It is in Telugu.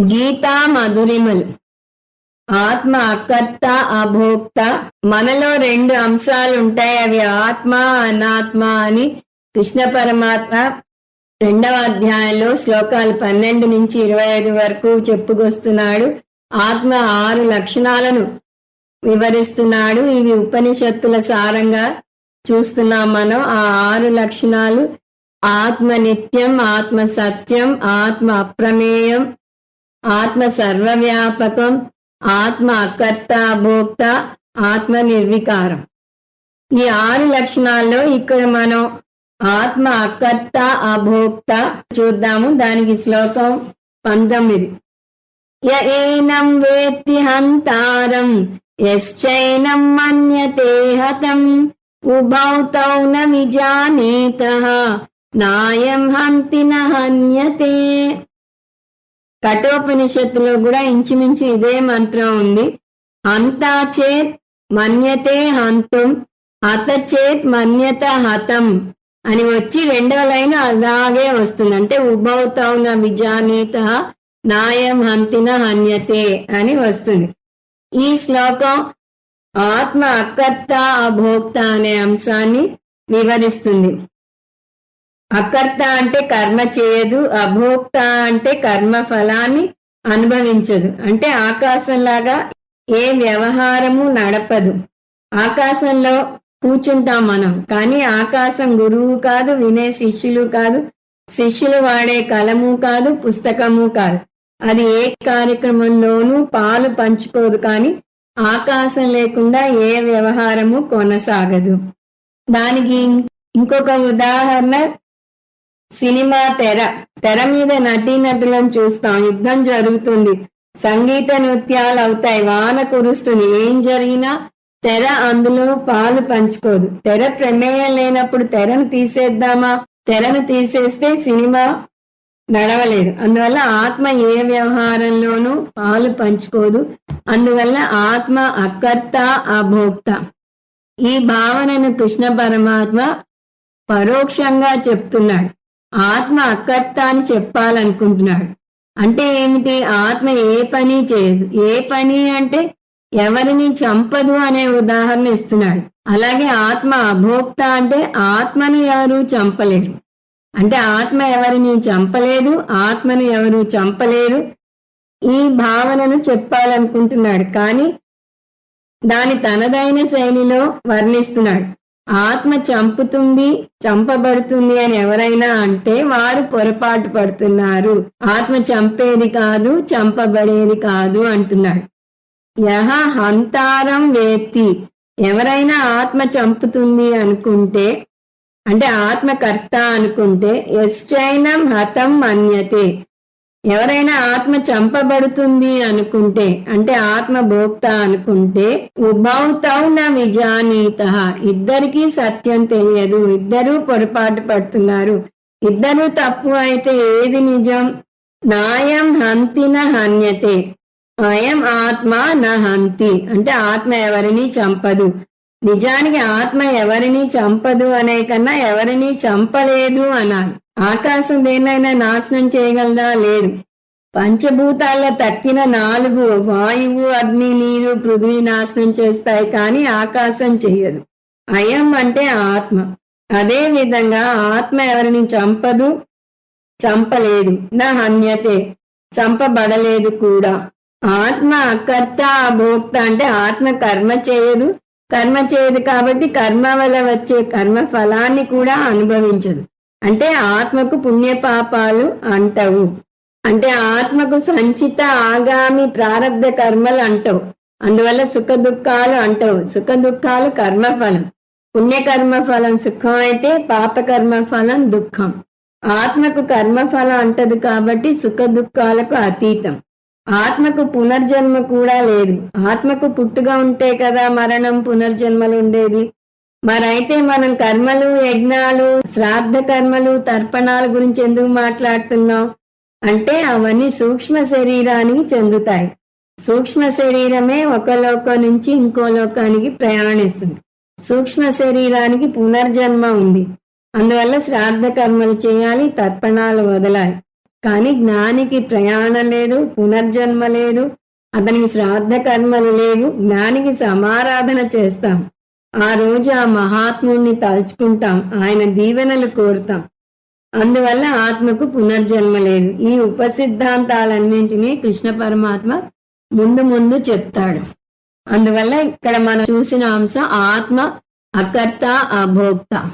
గీతా మధురిమలు. ఆత్మ అకర్త అభోక్త. మనలో రెండు అంశాలు ఉంటాయి అవి ఆత్మ అనాత్మ అని కృష్ణ పరమాత్మ రెండవ అధ్యాయంలో శ్లోకాలు పన్నెండు నుంచి ఇరవై ఐదు వరకు చెప్పుకొస్తున్నాడు. ఆత్మ ఆరు లక్షణాలను వివరిస్తున్నాడు. ఇవి ఉపనిషత్తుల సారంగా చూస్తున్నాం మనం. ఆ ఆరు లక్షణాలు ఆత్మ నిత్యం ఆత్మ సత్యం ఆత్మ అప్రమేయం ఆత్మ సర్వవ్యాపకం ఆత్మ అకర్త భోక్త ఆత్మ నిర్వికారం ఈ ఆరు లక్షణాల్లో ఇక్కడ మనం ఆత్మ అకర్త అభోక్త చూద్దాము. దానికి శ్లోకం పంతొమ్మిది. య ఏనం వేత్తి హంతారం యశ్చైనం మన్యతే హతం ఉభౌ తౌ న విజానేత నాయం హంతి న హన్యతే కఠోపనిషత్తులో కూడా ఇంచుమించు ఇదే మంత్రం ఉంది. అంతా చేత్ మన్యతే హంతం హత చేత్ మన్యత హతం అని వచ్చి రెండవ లైన్ అలాగే వస్తుంది. అంటే ఉభౌతౌన విజానీత నాయం హంతిన హన్యతే అని వస్తుంది. ఈ శ్లోకం ఆత్మ అకర్త అభోక్త అనే అంశాన్ని వివరిస్తుంది. అకర్త అంటే కర్మ చేయదు అభోక్త అంటే కర్మ ఫలాన్ని అనుభవించదు. అంటే ఆకాశంలాగా ఏ వ్యవహారము నడపదు. ఆకాశంలో కూర్చుంటాం మనం. కానీ ఆకాశం గురువు కాదు వినే శిష్యులు కాదు శిష్యులు వాడే కలము కాదు పుస్తకము కాదు. అది ఏ కార్యక్రమంలోనూ పాలు పంచుకోదు కానీ ఆకాశం లేకుండా ఏ వ్యవహారము కొనసాగదు. దానికి ఇంకొక ఉదాహరణ సినిమా తెర. తెర మీద నటీనటులను చూస్తాం. యుద్ధం జరుగుతుంది. సంగీత నృత్యాలు అవుతాయి. వాన కురుస్తుంది. ఏం జరిగినా తెర అందులో పాలు పంచుకోదు. తెర ప్రమేయం లేనప్పుడు తెరను తీసేద్దామా? తెరను తీసేస్తే సినిమా నడవలేదు. అందువల్ల ఆత్మ ఏ వ్యవహారంలోనూ పాలు పంచుకోదు. అందువల్ల ఆత్మ అకర్త అభోక్త. ఈ భావనను కృష్ణ పరమాత్మ పరోక్షంగా చెప్తున్నాడు. ఆత్మ అకర్త అని చెప్పాలనుకుంటున్నాడు. అంటే ఏమిటి? ఆత్మ ఏ పని చేయదు ఏ పని అంటే ఎవరిని చంపదు అనే ఉదాహరణ ఇస్తున్నాడు. అలాగే ఆత్మ అభోక్త అంటే ఆత్మను ఎవరు చంపలేరు. అంటే ఆత్మ ఎవరిని చంపలేదు ఆత్మను ఎవరు చంపలేరు ఈ భావనను చెప్పాలనుకుంటున్నాడు. కానీ దాని తనదైన శైలిలో వర్ణిస్తున్నాడు. ఆత్మ చంపుతుంది చంపబడుతుంది అని ఎవరైనా అంటే వారు పొరపాటు పడుతున్నారు. ఆత్మ చంపేది కాదు చంపబడేది కాదు అంటున్నాడు. యహ హంతారం వేత్తి. ఎవరైనా ఆత్మ చంపుతుంది అనుకుంటే అంటే ఆత్మకర్త అనుకుంటే ఎస్టైనం హతం మన్యతే. ఎవరైనా ఆత్మ చంపబడుతుంది అనుకుంటే అంటే ఆత్మ భోక్త అనుకుంటే ఉభౌతౌ న విజానీత. ఇద్దరికీ సత్యం తెలియదు. ఇద్దరూ పొరపాటు పడుతున్నారు. ఇద్దరు తప్పు అయితే ఏది నిజం? నాయం హంతిన హన్యతే. అయం ఆత్మ నా హంతి. అంటే ఆత్మ ఎవరిని చంపదు. నిజానికి ఆత్మ ఎవరిని చంపదు అనే కన్నా ఎవరిని చంపలేదు అనాలి. ఆకాశం దేన్నైనా నాశనం చేయగలదా? లేదు. పంచభూతాల్లో తక్కిన నాలుగు వాయువు అగ్ని నీరు పృథ్వీ నాశనం చేస్తాయి కానీ ఆకాశం చెయ్యదు. అయం అంటే ఆత్మ. అదే విధంగా ఆత్మ ఎవరిని చంపదు? చంపలేదు. నా హన్యతే. చంపబడలేదు కూడా. ఆత్మ అకర్త భోక్త అంటే ఆత్మ కర్మ చేయదు. కర్మ చేయదు కాబట్టి కర్మ వల్ల వచ్చే కర్మ ఫలాన్ని కూడా అనుభవించదు. అంటే ఆత్మకు పుణ్యపాపాలు అంటవు. అంటే ఆత్మకు సంచిత ఆగామి ప్రారంధ కర్మలు అంటవు. అందువల్ల సుఖ దుఃఖాలు అంటవు. సుఖ దుఃఖాలు కర్మఫలం. పుణ్యకర్మ ఫలం సుఖం అయితే పాపకర్మ ఫలం దుఃఖం. ఆత్మకు కర్మఫలం అంటదు కాబట్టి సుఖ దుఃఖాలకు అతీతం. ఆత్మకు పునర్జన్మ కూడా లేదు. ఆత్మకు పుట్టుగా ఉంటే కదా మరణం పునర్జన్మలు ఉండేది? మరైతే మనం కర్మలు యజ్ఞాలు శ్రాద్ధ కర్మలు తర్పణాల గురించి ఎందుకు మాట్లాడుతున్నాం? అంటే అవన్నీ సూక్ష్మ శరీరానికి చెందుతాయి. సూక్ష్మ శరీరమే ఒక లోకం నుంచి ఇంకో లోకానికి ప్రయాణిస్తుంది. సూక్ష్మ శరీరానికి పునర్జన్మ ఉంది. అందువల్ల శ్రాద్ధ కర్మలు చేయాలి తర్పణాలు వదలాలి. కానీ జ్ఞానికి ప్రయాణం లేదు పునర్జన్మ లేదు. అతనికి శ్రాద్ధ కర్మలు లేవు జ్ఞానికి సమారాధన చేస్తాం. ఆ రోజు ఆ మహాత్ముడిని తలుచుకుంటాం. ఆయన దీవెనలు కోరుతాం. అందువల్ల ఆత్మకు పునర్జన్మ లేదు. ఈ ఉపసిద్ధాంతాలన్నింటినీ కృష్ణ పరమాత్మ ముందు ముందు చెప్తాడు. అందువల్ల ఇక్కడ మనం చూసిన అంశం ఆత్మ అకర్త అభోక్త.